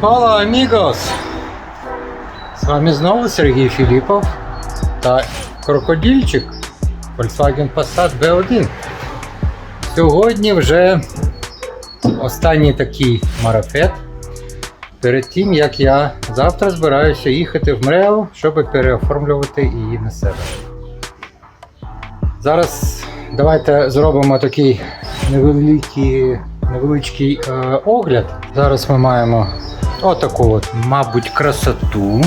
Hola, amigos! З вами знову Сергій Філіпов та крокодильчик Volkswagen Passat B1. Сьогодні вже останній такий марафет. Перед тим, як я завтра збираюся їхати в МРЕО, щоб переоформлювати її на себе. Зараз давайте зробимо такий невеликий, невеличкий е, огляд. Зараз ми маємо отаку от, мабуть, красоту.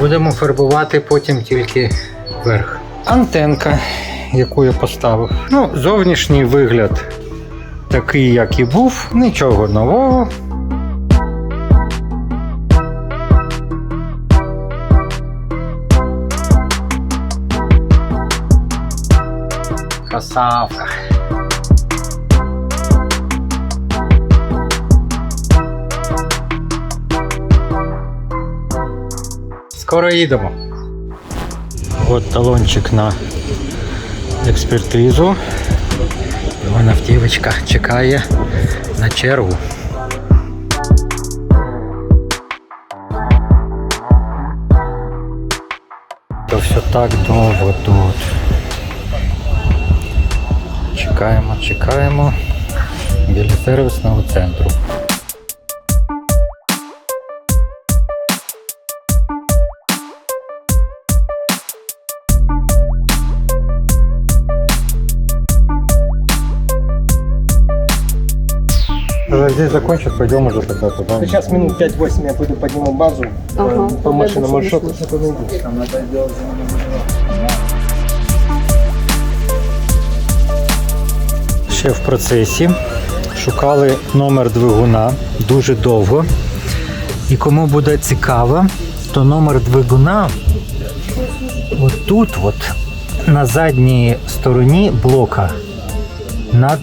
Будемо фарбувати потім тільки верх. Антенка, яку я поставив. Ну, зовнішній вигляд такий, як і був, нічого нового. Красавка. Скоро їдемо. От талончик на експертизу. Вон автівочка чекає на чергу. То все так довго тут. Чекаємо, чекаємо біля сервісного центру. Когда здесь закончат, пойдем уже тогда туда. Сейчас минут 5-8 я пойду подниму базу Ага. по машинам маршруту. Ще в процесі. Шукали номер двигуна дуже довго. І кому буде цікаво, то номер двигуна от тут, от, на задній стороні блока над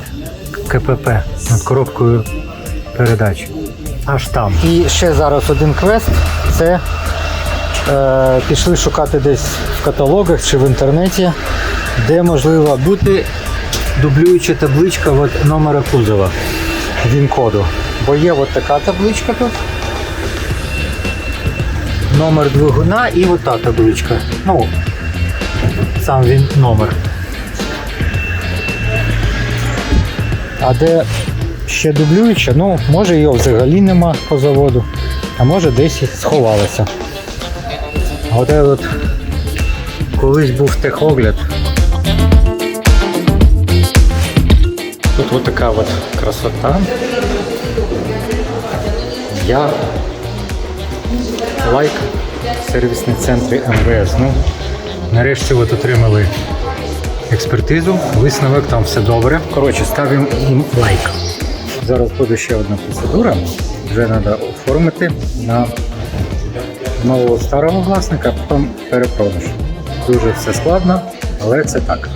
КПП, над коробкою передач. Аж там. І ще зараз один квест. Це е, пішли шукати десь в каталогах чи в інтернеті, де можливо бути дублююча табличка от номера кузова він-коду. Бо є от така табличка тут. Номер двигуна і от та табличка. Ну, сам він номер. А де ще дублююча, ну, може його взагалі нема по заводу, а може десь і сховалося. А от от колись був техогляд. Тут вот така от красота. Я лайк сервісні центри МВС. Ну, нарешті от отримали експертизу, висновок, там все добре. Коротше, ставимо їм лайк. Зараз буде ще одна процедура. Вже треба оформити на нового старого власника, потім перепродаж. Дуже все складно, але це так.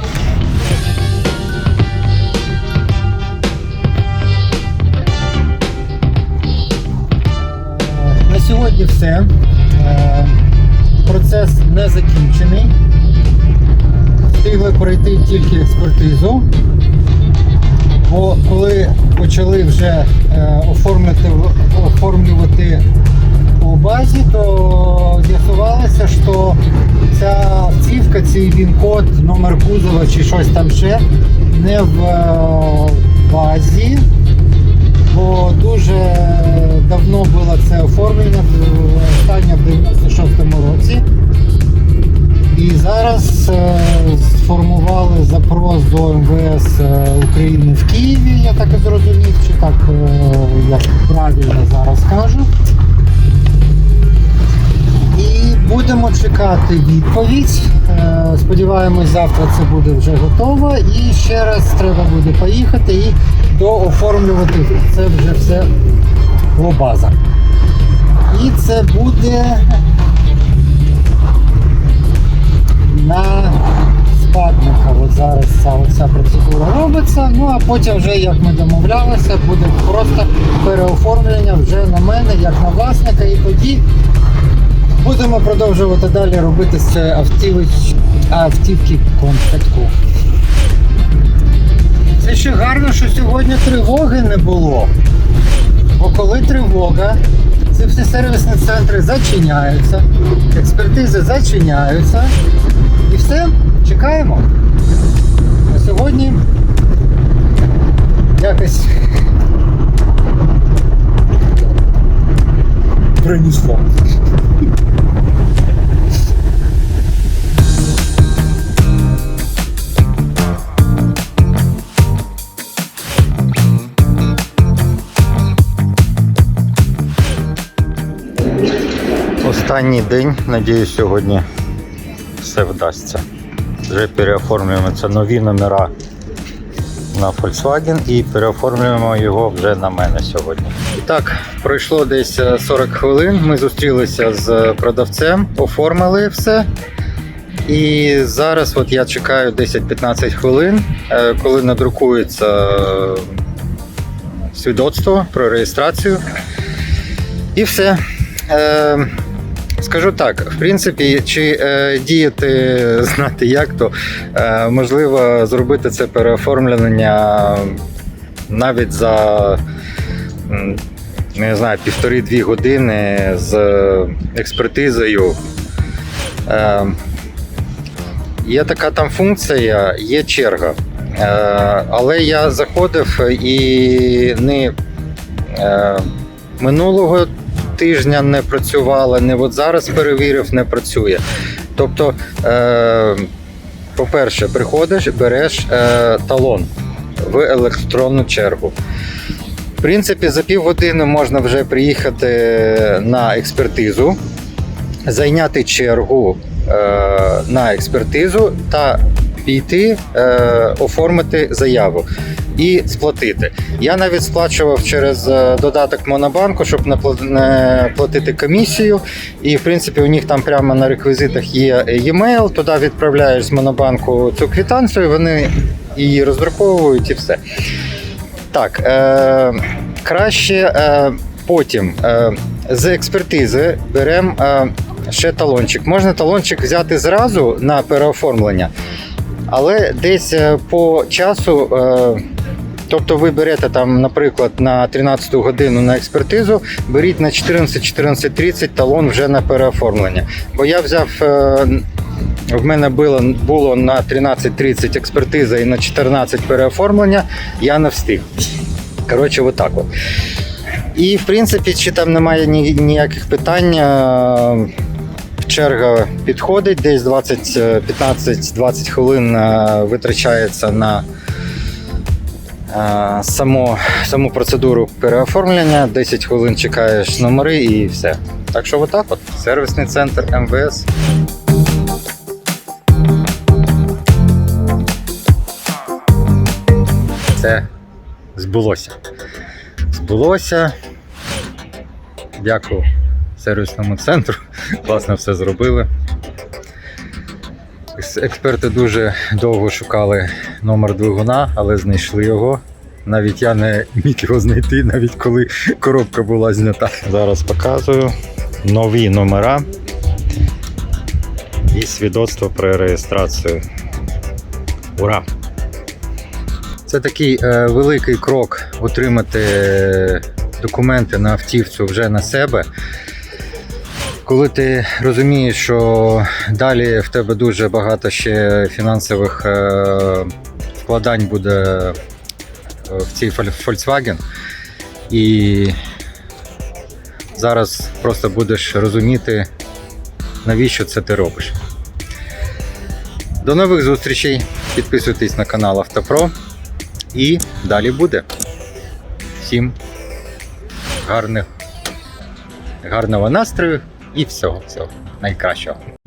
Сьогодні все. Е, Процес не закінчений. Пройти тільки експертизу. Бо коли почали вже е, оформлювати, оформлювати у базі, то з'ясувалося, що ця автівка, цей він-код, номер кузова чи щось там ще не в е, базі бо дуже давно було це оформлено, останнє в 96-му році. І зараз сформували запрос до МВС е, України в Києві, я так і зрозумів, чи так е, як правильно зараз кажу. І будемо чекати відповідь. Е, Сподіваємось, завтра це буде вже готово. І ще раз треба буде поїхати і дооформлювати це вже все в база. І це буде на спадника. От зараз ця, ця процедура робиться. Ну а потім, вже як ми домовлялися, буде просто переоформлення вже на мене, як на власника, і тоді будемо продовжувати далі робити з автівки конфетку. Це ще гарно, що сьогодні тривоги не було. Бо коли тривога, ці всі сервісні центри зачиняються, експертизи зачиняються. І все, чекаємо. А сьогодні якось принесло. Останній день, надіюсь, сьогодні все вдасться. Вже переоформлюємо це нові номера на Volkswagen і переоформлюємо його вже на мене сьогодні. Так, пройшло десь е, 40 хвилин. Ми зустрілися з продавцем, оформили все. І зараз от я чекаю 10-15 хвилин, е, коли надрукується е, свідоцтво про реєстрацію. І все. Скажу так, в принципі, чи е, діяти, знати як, то е, можливо зробити це переоформлення навіть за не знаю, півтори-дві години з експертизою. Е, є така там функція, є черга. Е, але я заходив і не е, минулого тижня не працювала, не от зараз перевірив, не працює. Тобто, е, по-перше, приходиш, береш е, талон в електронну чергу. В принципі, за півгодини можна вже приїхати на експертизу, зайняти чергу е, на експертизу та піти, е, оформити заяву і сплатити. Я навіть сплачував через е, додаток Монобанку, щоб не платити комісію. І в принципі у них там прямо на реквізитах є e-mail, туди відправляєш з Монобанку цю квитанцію, вони її роздруковують і все. Так, е, краще е, потім е, з експертизи беремо е, ще талончик. Можна талончик взяти зразу на переоформлення, але десь е, по часу. Е, Тобто ви берете там, наприклад, на 13 годину на експертизу, беріть на 14-14.30 талон вже на переоформлення. Бо я взяв, е, в мене було, було на 13.30 експертиза і на 14 переоформлення, я не встиг. Коротше, отак от. І в принципі, чи там немає ні, ніяких питань. е, Черга підходить, десь 20, е, 15-20 хвилин витрачається на саму, саму процедуру переоформлення, 10 хвилин чекаєш номери і все. Так що отак от. Сервісний центр МВС. Це збулося. Збулося. Дякую сервісному центру. Класно все зробили. Екс- Експерти дуже довго шукали номер двигуна, але знайшли його. Навіть я не міг його знайти, навіть коли коробка була знята. Зараз показую нові номера і свідоцтво про реєстрацію. Ура! Це такий е, великий крок отримати документи на автівцю вже на себе. Коли ти розумієш, що далі в тебе дуже багато ще фінансових е, вкладань буде в цей Volkswagen, і зараз просто будеш розуміти, навіщо це ти робиш. До нових зустрічей. Підписуйтесь на канал Автопро. І далі буде. Всім гарних, гарного настрою і всього, всього найкращого.